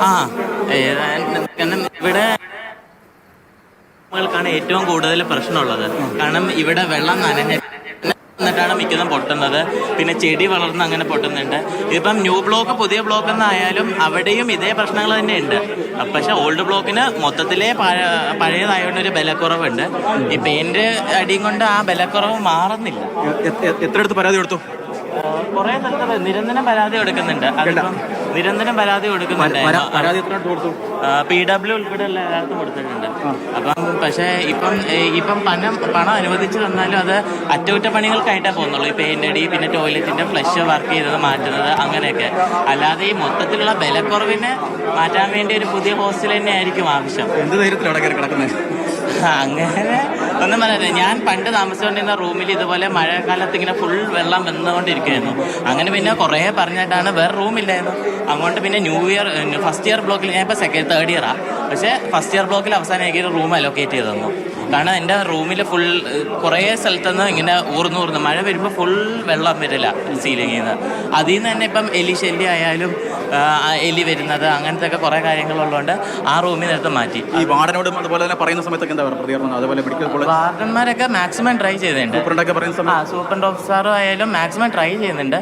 ആ ഇവിടെ ാണ് ഏറ്റവും കൂടുതൽ പ്രശ്നമുള്ളത്. കാരണം ഇവിടെ വെള്ളം നനഞ്ഞ എന്നിട്ടാണ് മിക്കതും പൊട്ടുന്നത്. പിന്നെ ചെടി വളർന്ന് അങ്ങനെ പൊട്ടുന്നുണ്ട്. ഇതിപ്പം ന്യൂ ബ്ലോക്ക് പുതിയ ബ്ലോക്ക് എന്നായാലും അവിടെയും ഇതേ പ്രശ്നങ്ങൾ തന്നെ ഉണ്ട് പക്ഷെ ഓൾഡ് ബ്ലോക്കിന് മൊത്തത്തിലേ പഴ- പഴയതായതുകൊണ്ട് ഒരു ബലക്കുറവുണ്ട്. ഈ പെയിന്റ് അടിയും കൊണ്ട് ആ ബലക്കുറവ് മാറുന്നില്ല. എത്ര എടുത്ത് പരാതി കൊടുത്തു? കുറെ സ്ഥലത്ത് നിരന്തരം പരാതി കൊടുക്കുന്നുണ്ട്. അതിപ്പം നിരന്തരം പരാതി കൊടുക്കുന്നുണ്ട്. പി ഡബ്ല്യു ഉൾപ്പെടെയുള്ള എല്ലാവർക്കും കൊടുത്തിട്ടുണ്ട്. അപ്പം പക്ഷേ ഇപ്പം ഇപ്പം പണം പണം അനുവദിച്ചു തന്നാലും അത് അറ്റകുറ്റപ്പണികൾക്കായിട്ടേ പോകുന്നുള്ളൂ. ഈ പെയിന്റ് അടി പിന്നെ ടോയ്ലറ്റിന്റെ ഫ്ലഷ് വർക്ക് ചെയ്തത് മാറ്റുന്നത് അങ്ങനെയൊക്കെ. അല്ലാതെ ഈ മൊത്തത്തിലുള്ള വിലക്കുറവിന് മാറ്റാൻ വേണ്ടി ഒരു പുതിയ ഹോസ്റ്റൽ തന്നെ ആയിരിക്കും ആവശ്യം. എന്ത് ധൈര്യത്തിലാണ് അങ്ങനെ ഒന്നും പറയാതെ ഞാൻ പണ്ട് താമസിച്ചുകൊണ്ടിരുന്ന റൂമിൽ ഇതുപോലെ മഴക്കാലത്ത് ഇങ്ങനെ ഫുൾ വെള്ളം വന്നുകൊണ്ടിരിക്കുകയായിരുന്നു. അങ്ങനെ പിന്നെ കുറേ പറഞ്ഞിട്ടാണ് വേറെ റൂമില്ലായിരുന്നു അങ്ങോട്ട് പിന്നെ ന്യൂ ഇയർ ഫസ്റ്റ് ഇയർ ബ്ലോക്കിൽ ഞാൻ ഇപ്പോൾ സെക്കൻഡ് തേർഡ് ഇയറാണ് പക്ഷേ ഫസ്റ്റ് ഇയർ ബ്ലോക്കിൽ അവസാനം എനിക്ക് ഒരു റൂം അലോക്കേറ്റ് ചെയ്തു തന്നു. കാരണം എന്റെ റൂമിൽ ഫുൾ കുറേ സ്ഥലത്തുനിന്ന് ഇങ്ങനെ ഊർന്നു ഊർന്നു മഴ വരുമ്പോൾ ഫുൾ വെള്ളം വരില്ല സീലിങ്ങിൽ നിന്ന് അതിൽ നിന്ന് തന്നെ ഇപ്പം എലി ശല്യം ആയാലും എലി വരുന്നത് അങ്ങനത്തെ ഒക്കെ കുറേ കാര്യങ്ങളുള്ളതുകൊണ്ട് ആ റൂമിൽ നിന്ന് മാറ്റി. ഈ വാർഡനോട് അതുപോലെ തന്നെ പറയുന്ന സമയത്തൊക്കെ എന്താ പ്രതികരണം? അതുപോലെ മെഡിക്കൽ കോളേജ് വാർഡന്മാരൊക്കെ മാക്സിമം ട്രൈ ചെയ്തിട്ടുണ്ട്. ആ സൂപ്പർ ഓഫീസറും ആയാലും മാക്സിമം ട്രൈ ചെയ്യുന്നുണ്ട്.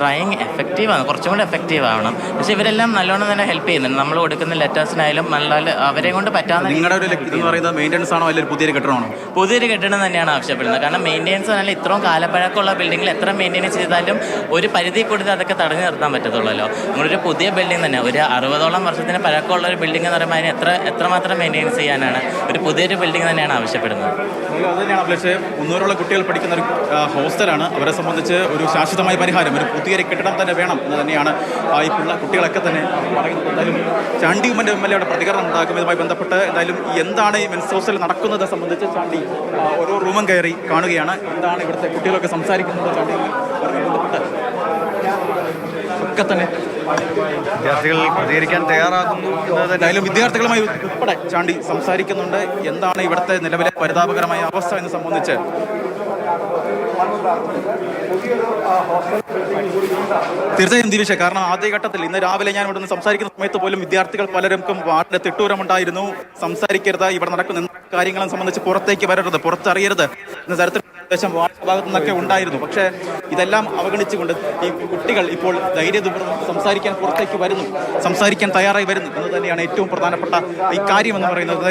ട്രൈങ് എഫക്റ്റീവ് ആണ്. കുറച്ചും കൂടെ എഫക്റ്റീവ് ആവണം. പക്ഷെ ഇവരെല്ലാം നല്ലോണം തന്നെ ഹെൽപ്പ് ചെയ്യുന്നുണ്ട്. നമ്മൾ കൊടുക്കുന്ന ലെറ്റേഴ്സിനായാലും നല്ല അവരെ കൊണ്ട് പറ്റാവുന്ന നിങ്ങളുടെ ഒരു ലക്ഷ്യം എന്ന് മെയിന്റനൻസ് ആണോ? അല്ലെങ്കിൽ പുതിയൊരു കെട്ടിടമാണോ പുതിയൊരു കെട്ടിടം തന്നെയാണ് ആവശ്യപ്പെടുന്നത്. കാരണം മെയിന്റെനൻസ് നല്ല ഇത്രയും കാലപ്പഴക്കമുള്ള ബിൽഡിങ്ങിൽ എത്ര മെയിന്റെനൻസ് ചെയ്താലും ഒരു പരിധി കൂടുതൽ അതൊക്കെ തടഞ്ഞു നിർത്താൻ പറ്റത്തുള്ളല്ലോ. നമ്മളൊരു പുതിയ ബിൽഡിംഗ് തന്നെ. ഒരു അറുപതോളം വർഷത്തിന് പഴക്കമുള്ള ഒരു ബിൽഡിംഗ് എന്ന് പറയുമ്പോൾ അതിന് എത്ര എത്രമാത്രം മെയിന്റെനൻസ് ചെയ്യാനാണ് ഒരു പുതിയൊരു ബിൽഡിംഗ് തന്നെയാണ് ആവശ്യപ്പെടുന്നത്. അത് തന്നെയാണ് അഭിലാഷ്. മുന്നൂറോളം കുട്ടികൾ പഠിക്കുന്ന ഒരു ഹോസ്റ്റലാണ്. അവരെ സംബന്ധിച്ച് ഒരു ശാശ്വതമായ പരിഹാരം. ഒരു പുതിയൊരു കെട്ടിടം തന്നെ വേണം എന്ന് തന്നെയാണ് ഈ പിള്ള കുട്ടികളൊക്കെ തന്നെ പറയുന്നത്. എന്തായാലും ചാണ്ടി ഉമ്മന്റെ എം എൽ എയുടെ പ്രതികരണം ഉണ്ടാക്കും ഇതുമായി ബന്ധപ്പെട്ട് എന്തായാലും എന്താണ് ഈ ഹോസ്റ്റൽ നടക്കുന്നത് സംബന്ധിച്ച് ചാണ്ടി ഓരോ റൂമും കയറി കാണുകയാണ്. എന്താണ് ഇവിടുത്തെ കുട്ടികളൊക്കെ സംസാരിക്കുന്നത് ചാണ്ടി? ഒക്കെ തന്നെ വിദ്യാർത്ഥികൾ പ്രതികരിക്കാൻ തയ്യാറാകുന്നു എന്തായാലും വിദ്യാർത്ഥികളുമായി ഉൾപ്പെടെ ചാണ്ടി സംസാരിക്കുന്നുണ്ട്. എന്താണ് ഇവിടുത്തെ നിലവിലെ പരിതാപകരമായ അവസ്ഥ എന്ന് സംബന്ധിച്ച്? തീർച്ചയായും ദിവിഷ കാരണം ആദ്യഘട്ടത്തിൽ ഇന്ന് രാവിലെ ഞാൻ ഇവിടുന്ന് സംസാരിക്കുന്ന സമയത്ത് പോലും വിദ്യാർത്ഥികൾ പലർക്കും വാർഡിന്റെ തിട്ടൂരമുണ്ടായിരുന്നു. സംസാരിക്കരുത്. ഇവിടെ നടക്കുന്ന കാര്യങ്ങളെ സംബന്ധിച്ച് പുറത്തേക്ക് വരരുത്. പുറത്തറിയരുത് എന്ന തരത്തിൽ നിർദ്ദേശം ഭാഗത്തു നിന്നൊക്കെ ഉണ്ടായിരുന്നു. പക്ഷേ ഇതെല്ലാം അവഗണിച്ചുകൊണ്ട് ഈ കുട്ടികൾ ഇപ്പോൾ ധൈര്യപൂർവം സംസാരിക്കാൻ പുറത്തേക്ക് വരുന്നു. സംസാരിക്കാൻ തയ്യാറായി വരുന്നു. എന്ന് തന്നെയാണ് ഏറ്റവും പ്രധാനപ്പെട്ട ഈ കാര്യം എന്ന് പറയുന്നത്